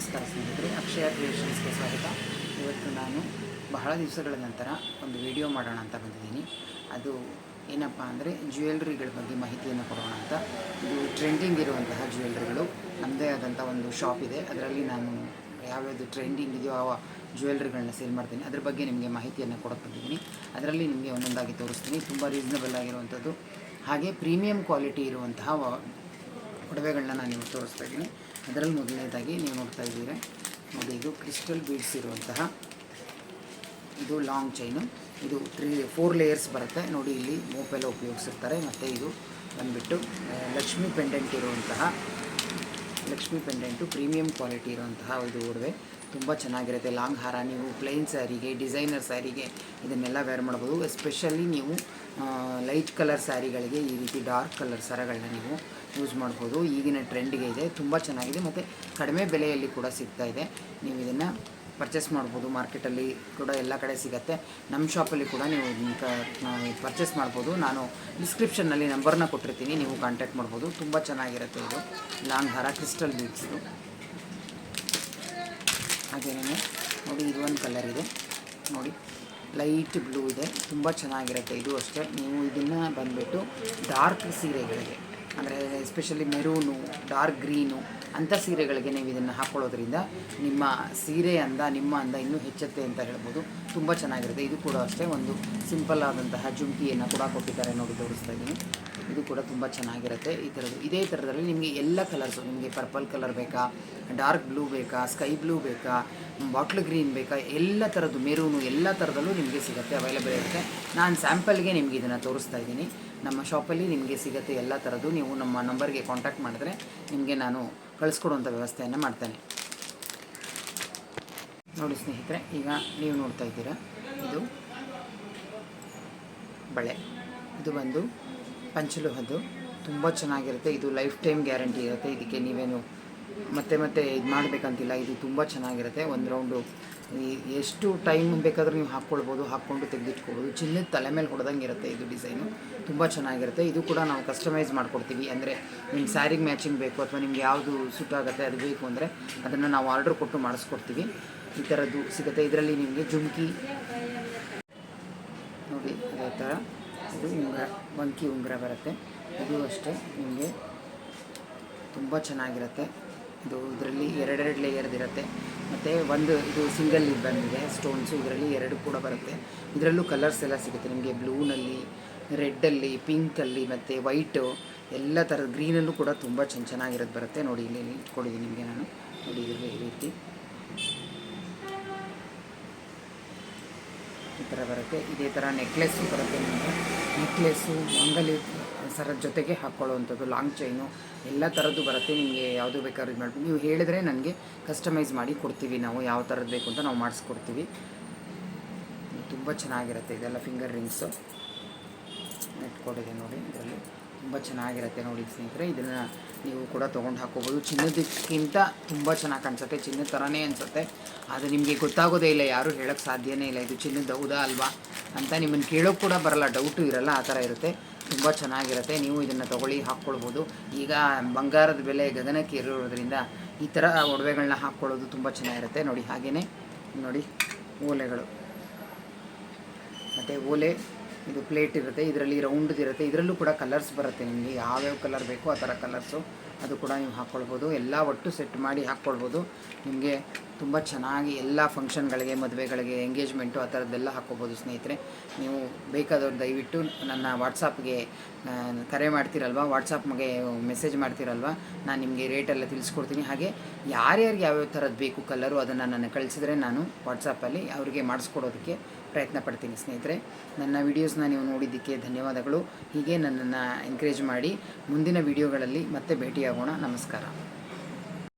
ನಮಸ್ಕಾರ ಸ್ನೇಹಿತರೆ, ಅಕ್ಷಯ ಕ್ರಿಯೇಷನ್ಸ್ಗೆ ಸ್ವಾಗತ. ಇವತ್ತು ನಾನು ಬಹಳ ದಿವಸಗಳ ನಂತರ ಒಂದು ವಿಡಿಯೋ ಮಾಡೋಣ ಅಂತ ಬಂದಿದ್ದೀನಿ. ಅದು ಏನಪ್ಪ ಅಂದರೆ ಜ್ಯುವೆಲ್ರಿಗಳ ಬಗ್ಗೆ ಮಾಹಿತಿಯನ್ನು ಕೊಡೋಣ ಅಂತ. ಇದು ಟ್ರೆಂಡಿಂಗ್ ಇರುವಂತಹ ಜ್ಯುವೆಲ್ರಿಗಳು ನಮ್ಮದೇ ಆದಂಥ ಒಂದು ಶಾಪ್ ಇದೆ. ಅದರಲ್ಲಿ ನಾನು ಯಾವ್ಯಾವುದು ಟ್ರೆಂಡಿಂಗ್ ಇದೆಯೋ ಆ ಜ್ಯುವೆಲ್ರಿಗಳನ್ನ ಸೇಲ್ ಮಾಡ್ತೀನಿ. ಅದ್ರ ಬಗ್ಗೆ ನಿಮಗೆ ಮಾಹಿತಿಯನ್ನು ಕೊಡೋಕೆ ಬಂದಿದ್ದೀನಿ. ಅದರಲ್ಲಿ ನಿಮಗೆ ಒಂದೊಂದಾಗಿ ತೋರಿಸ್ತೀನಿ. ತುಂಬ ರೀಸನಬಲ್ ಆಗಿರುವಂಥದ್ದು ಹಾಗೆ ಪ್ರೀಮಿಯಂ ಕ್ವಾಲಿಟಿ ಇರುವಂತಹ ಒಡವೆಗಳನ್ನ ನಾನು ನಿಮಗೆ ತೋರಿಸ್ತಾ ಇದ್ದೀನಿ. ಅದರಲ್ಲಿ ಮೊದಲನೇದಾಗಿ ನೀವು ನೋಡ್ತಾ ಇದ್ದೀರಿ ನೋಡಿ ಇದು ಕ್ರಿಸ್ಟಲ್ ಬೀಡ್ಸ್ ಇರುವಂತಹ ಇದು ಲಾಂಗ್ ಚೈನು ಇದು ತ್ರೀ ಫೋರ್ ಲೇಯರ್ಸ್ ಬರುತ್ತೆ. ನೋಡಿ ಇಲ್ಲಿ ಮೋಪೆಲ್ಲ ಉಪಯೋಗಿಸಿರ್ತಾರೆ. ಮತ್ತು ಇದು ಬಂದುಬಿಟ್ಟು ಲಕ್ಷ್ಮಿ ಪೆಂಡೆಂಟ್ ಇರುವಂತಹ, ಲಕ್ಷ್ಮಿ ಪೆಂಡೆಂಟು ಪ್ರೀಮಿಯಂ ಕ್ವಾಲಿಟಿ ಇರುವಂತಹ ಇದು ಒಡವೆ. ತುಂಬ ಚೆನ್ನಾಗಿರುತ್ತೆ. ಲಾಂಗ್ ಹಾರ, ನೀವು ಪ್ಲೈನ್ ಸ್ಯಾರಿಗೆ ಡಿಸೈನರ್ ಸ್ಯಾರಿಗೆ ಇದನ್ನೆಲ್ಲ ವೇರ್ ಮಾಡ್ಬೋದು. ಎಸ್ಪೆಷಲಿ ನೀವು ಲೈಟ್ ಕಲರ್ ಸ್ಯಾರಿಗಳಿಗೆ ಈ ರೀತಿ ಡಾರ್ಕ್ ಕಲರ್ ಸರಗಳನ್ನ ನೀವು ಯೂಸ್ ಮಾಡ್ಬೋದು. ಈಗಿನ ಟ್ರೆಂಡಿಗೆ ಇದೆ. ತುಂಬ ಚೆನ್ನಾಗಿದೆ. ಮತ್ತು ಕಡಿಮೆ ಬೆಲೆಯಲ್ಲಿ ಕೂಡ ಸಿಗ್ತಾ ಇದೆ. ನೀವು ಇದನ್ನು ಪರ್ಚೇಸ್ ಮಾಡ್ಬೋದು. ಮಾರ್ಕೆಟಲ್ಲಿ ಕೂಡ ಎಲ್ಲ ಕಡೆ ಸಿಗುತ್ತೆ. ನಮ್ಮ ಶಾಪಲ್ಲಿ ಕೂಡ ನೀವು ಪರ್ಚೇಸ್ ಮಾಡ್ಬೋದು. ನಾನು ಡಿಸ್ಕ್ರಿಪ್ಷನ್ನಲ್ಲಿ ನಂಬರ್ನ ಕೊಟ್ಟಿರ್ತೀನಿ. ನೀವು ಕಾಂಟ್ಯಾಕ್ಟ್ ಮಾಡ್ಬೋದು. ತುಂಬ ಚೆನ್ನಾಗಿರುತ್ತೆ ಇದು. ಲಾಂಗ್ ಹಾರ ಕ್ರಿಸ್ಟಲ್ ಬೀಡ್ಸು ಹಾಗೇನೇ ನೋಡಿ, ಇದು ಒಂದು ಕಲರ್ ಇದೆ. ನೋಡಿ ಲೈಟ್ ಬ್ಲೂ ಇದೆ. ತುಂಬ ಚೆನ್ನಾಗಿರುತ್ತೆ. ಇದು ಅಷ್ಟೇ. ನೀವು ಇದನ್ನು ಬಂದುಬಿಟ್ಟು ಡಾರ್ಕ್ ಸೀರೆಗಳಿಗೆ ಅಂದರೆ ಎಸ್ಪೆಷಲಿ ಮೆರೂನು ಡಾರ್ಕ್ ಗ್ರೀನು ಅಂಥ ಸೀರೆಗಳಿಗೆ ನೀವು ಇದನ್ನು ಹಾಕ್ಕೊಳ್ಳೋದ್ರಿಂದ ನಿಮ್ಮ ಸೀರೆ ಅಂದ, ನಿಮ್ಮ ಅಂದ ಇನ್ನೂ ಹೆಚ್ಚುತ್ತೆ ಅಂತ ಹೇಳ್ಬೋದು. ತುಂಬ ಚೆನ್ನಾಗಿರುತ್ತೆ. ಇದು ಕೂಡ ಅಷ್ಟೇ ಒಂದು ಸಿಂಪಲ್ ಆದಂತಹ ಜುಮ್ಕಿಯನ್ನು ಕೂಡ ಕೊಟ್ಟಿದ್ದಾರೆ ನೋಡಿ ತೋರಿಸ್ತಾ ಇದ್ದೀನಿ. ಇದು ಕೂಡ ತುಂಬ ಚೆನ್ನಾಗಿರುತ್ತೆ. ಈ ಥರದ್ದು ಇದೇ ಥರದಲ್ಲಿ ನಿಮಗೆ ಎಲ್ಲ ಕಲರ್ಸು ನಿಮಗೆ ಪರ್ಪಲ್ ಕಲರ್ ಬೇಕಾ ಡಾರ್ಕ್ ಬ್ಲೂ ಬೇಕಾ ಸ್ಕೈ ಬ್ಲೂ ಬೇಕಾ ಬಾಟ್ಲ್ ಗ್ರೀನ್ ಬೇಕಾ, ಎಲ್ಲ ಥರದ್ದು ಮೆರೂನು ಎಲ್ಲ ಥರದಲ್ಲೂ ನಿಮಗೆ ಸಿಗುತ್ತೆ ಅವೈಲೇಬಲ್ ಇರುತ್ತೆ. ನಾನು ಸ್ಯಾಂಪಲ್ಗೆ ನಿಮಗೆ ಇದನ್ನು ತೋರಿಸ್ತಾ ಇದ್ದೀನಿ. ನಮ್ಮ ಶಾಪಲ್ಲಿ ನಿಮಗೆ ಸಿಗುತ್ತೆ ಎಲ್ಲ ಥರದ್ದು ನೀವು ನಮ್ಮ ನಂಬರ್ಗೆ ಕಾಂಟ್ಯಾಕ್ಟ್ ಮಾಡಿದ್ರೆ ನಿಮಗೆ ನಾನು ಕಳಿಸ್ಕೊಡುವಂಥ ವ್ಯವಸ್ಥೆಯನ್ನು ಮಾಡ್ತೇನೆ. ನೋಡಿ ಸ್ನೇಹಿತರೆ, ಈಗ ನೀವು ನೋಡ್ತಾ ಇದ್ದೀರಾ, ಇದು ಬಳೆ. ಇದು ಬಂದು ಪಂಚಲೋಹದ್ದು. ತುಂಬ ಚೆನ್ನಾಗಿರುತ್ತೆ. ಇದು ಲೈಫ್ ಟೈಮ್ ಗ್ಯಾರಂಟಿ ಇರುತ್ತೆ. ಇದಕ್ಕೆ ನೀವೇನು ಮತ್ತೆ ಮತ್ತೆ ಇದು ಮಾಡಬೇಕಂತಿಲ್ಲ. ಇದು ತುಂಬ ಚೆನ್ನಾಗಿರುತ್ತೆ. ಒಂದು ರೌಂಡು ಎಷ್ಟು ಟೈಮ್ ಬೇಕಾದರೂ ನೀವು ಹಾಕ್ಕೊಳ್ಬೋದು, ಹಾಕ್ಕೊಂಡು ತೆಗೆದಿಟ್ಕೊಬೋದು ಚಿನ್ನದ ತಲೆ ಮೇಲೆ ಹೊಡೆದಂಗೆ ಇರುತ್ತೆ ಇದು ಡಿಸೈನು. ತುಂಬ ಚೆನ್ನಾಗಿರುತ್ತೆ. ಇದು ಕೂಡ ನಾವು ಕಸ್ಟಮೈಸ್ ಮಾಡ್ಕೊಡ್ತೀವಿ. ಅಂದರೆ ನಿಮ್ಮ ಸ್ಯಾರಿಗೆ ಮ್ಯಾಚಿಂಗ್ ಬೇಕು ಅಥವಾ ನಿಮ್ಗೆ ಯಾವುದು ಸೂಟ್ ಆಗುತ್ತೆ, ಅದು ಬೇಕು ಅಂದರೆ ಅದನ್ನು ನಾವು ಆರ್ಡ್ರ್ ಕೊಟ್ಟು ಮಾಡಿಸ್ಕೊಡ್ತೀವಿ. ಈ ಥರದ್ದು ಸಿಗುತ್ತೆ. ಇದರಲ್ಲಿ ನಿಮಗೆ ಜುಮ್ಕಿ. ನೋಡಿ, ಅದೇ ಥರ ಇದು ಉಂಗುರ ಬಂಕಿ ಉಂಗುರ ಬರುತ್ತೆ. ಇದು ಅಷ್ಟೇ. ನಿಮಗೆ ತುಂಬ ಚೆನ್ನಾಗಿರುತ್ತೆ. ಇದು ಇದರಲ್ಲಿ ಎರಡೆರಡು ಲೇಯರ್ದು ಇರುತ್ತೆ. ಮತ್ತು ಒಂದು ಇದು ಸಿಂಗಲ್ ಬಂದಿದೆ ಸ್ಟೋನ್ಸು ಇದರಲ್ಲಿ ಎರಡು ಕೂಡ ಬರುತ್ತೆ. ಇದರಲ್ಲೂ ಕಲರ್ಸ್ ಎಲ್ಲ ಸಿಗುತ್ತೆ. ನಿಮಗೆ ಬ್ಲೂನಲ್ಲಿ ರೆಡ್ಡಲ್ಲಿ ಪಿಂಕಲ್ಲಿ ಮತ್ತು ವೈಟು ಎಲ್ಲ ಥರದ ಗ್ರೀನಲ್ಲೂ ಕೂಡ ತುಂಬ ಚೆನ್ನ ಚೆನ್ನಾಗಿರೋದು ಬರುತ್ತೆ. ನೋಡಿ, ಇಲ್ಲಿ ಇಲ್ಲಿ ಇಟ್ಕೊಂಡಿದ್ದೀನಿ ನಿಮಗೆ ನಾನು. ನೋಡಿ, ಇದರಲ್ಲಿ ಈ ರೀತಿ. ಈ ಥರ ಬರುತ್ತೆ. ಇದೇ ಥರ ನೆಕ್ಲೆಸ್ಸು ಬರುತ್ತೆ ನಿಮಗೆ. ನೆಕ್ಲೆಸ್ಸು ಮಂಗಲಿ ಸರದ ಜೊತೆಗೆ ಹಾಕ್ಕೊಳ್ಳುವಂಥದ್ದು ಲಾಂಗ್ ಚೈನು ಎಲ್ಲ ಥರದ್ದು ಬರುತ್ತೆ. ನಿಮಗೆ ಯಾವುದು ಬೇಕಾದ್ರೂ ಇದು ಮಾಡಿ ನೀವು ಹೇಳಿದ್ರೆ ನನಗೆ ಕಸ್ಟಮೈಸ್ ಮಾಡಿ ಕೊಡ್ತೀವಿ ನಾವು ಯಾವ ಥರದ್ದು ಬೇಕು ಅಂತ ನಾವು ಮಾಡಿಸ್ಕೊಡ್ತೀವಿ. ತುಂಬ ಚೆನ್ನಾಗಿರುತ್ತೆ ಇದೆಲ್ಲ ಫಿಂಗರ್ ರಿಂಗ್ಸು ಇಟ್ಕೊಂಡಿದೆ ನೋಡಿ ಇದರಲ್ಲಿ. ತುಂಬ ಚೆನ್ನಾಗಿರುತ್ತೆ ನೋಡಿ ಸ್ನೇಹಿತರೆ. ಇದನ್ನು ನೀವು ಕೂಡ ತೊಗೊಂಡು ಹಾಕೋಬೋದು. ಚಿನ್ನದಕ್ಕಿಂತ ತುಂಬ ಚೆನ್ನಾಗಿ ಕಾಣಿಸುತ್ತೆ ಚಿನ್ನದ ಥರನೇ ಅನಿಸುತ್ತೆ. ಆದರೆ ನಿಮಗೆ ಗೊತ್ತಾಗೋದೇ ಇಲ್ಲ, ಯಾರೂ ಹೇಳೋಕ್ಕೆ ಸಾಧ್ಯವೇ ಇಲ್ಲ. ಇದು ಚಿನ್ನದ ಹೌದಾ ಅಲ್ವಾ ಅಂತ ನಿಮ್ಮನ್ನು ಕೇಳೋಕ್ಕೆ ಕೂಡ ಬರಲ್ಲ. ಡೌಟು ಇರಲ್ಲ, ಆ ಥರ ಇರುತ್ತೆ. ತುಂಬ ಚೆನ್ನಾಗಿರುತ್ತೆ. ನೀವು ಇದನ್ನು ತೊಗೊಳ್ಳಿ, ಹಾಕ್ಕೊಳ್ಬೋದು. ಈಗ ಬಂಗಾರದ ಬೆಲೆ ಗಗನಕ್ಕೆ ಇರೋದ್ರಿಂದ ಈ ಥರ ಒಡವೆಗಳನ್ನ ಹಾಕ್ಕೊಳ್ಳೋದು ತುಂಬ ಚೆನ್ನಾಗಿರುತ್ತೆ. ನೋಡಿ ಹಾಗೆಯೇ ನೋಡಿ, ಓಲೆಗಳು. ಮತ್ತು ಓಲೆ ಇದು ಪ್ಲೇಟ್ ಇರುತ್ತೆ, ಇದರಲ್ಲಿ ರೌಂಡ್ ಇರುತ್ತೆ, ಇದರಲ್ಲೂ ಕೂಡ ಕಲರ್ಸ್ ಬರುತ್ತೆ ನಿಮಗೆ, ಯಾವ್ಯಾವ ಕಲರ್ ಬೇಕು ಆ ಥರ ಕಲರ್ಸು ಅದು ಕೂಡ ನೀವು ಹಾಕ್ಕೊಳ್ಬೋದು ಎಲ್ಲ ಒಟ್ಟು ಸೆಟ್ ಮಾಡಿ ಹಾಕ್ಕೊಳ್ಬೋದು ನಿಮಗೆ ತುಂಬ ಚೆನ್ನಾಗಿ ಎಲ್ಲ ಫಂಕ್ಷನ್ಗಳಿಗೆ ಮದುವೆಗಳಿಗೆ ಎಂಗೇಜ್ಮೆಂಟು ಆ ಥರದ್ದೆಲ್ಲ ಹಾಕ್ಕೊಬೋದು ಸ್ನೇಹಿತರೆ. ನೀವು ಬೇಕಾದವ್ರು ದಯವಿಟ್ಟು ನನ್ನ ವಾಟ್ಸಪ್ಗೆ ಕರೆ ಮಾಡ್ತೀರಲ್ವ? ವಾಟ್ಸಪ್ಗೆ ಮೆಸೇಜ್ ಮಾಡ್ತೀರಲ್ವ? ನಾನು ನಿಮಗೆ ರೇಟೆಲ್ಲ ತಿಳಿಸ್ಕೊಡ್ತೀನಿ. ಹಾಗೆ ಯಾರ್ಯಾರಿಗೆ ಯಾವ್ಯಾವ ಥರದ್ದು ಬೇಕು ಕಲರು ಅದನ್ನು ನಾನು ಕಳಿಸಿದ್ರೆ ನಾನು ವಾಟ್ಸಪ್ಪಲ್ಲಿ ಅವರಿಗೆ ಮಾಡಿಸ್ಕೊಡೋದಕ್ಕೆ ಪ್ರಯತ್ನ ಪಡ್ತೀನಿ ಸ್ನೇಹಿತರೆ. ನನ್ನ ವಿಡಿಯೋಸ್ನ ನೀವು ನೋಡಿದ್ದಕ್ಕೆ ಧನ್ಯವಾದಗಳು. ಹೀಗೆ ನನ್ನನ್ನು ಎನ್ಕರೇಜ್ ಮಾಡಿ ಮುಂದಿನ ವಿಡಿಯೋಗಳಲ್ಲಿ ಮತ್ತೆ ಭೇಟಿಯಾಗೋಣ. ನಮಸ್ಕಾರ.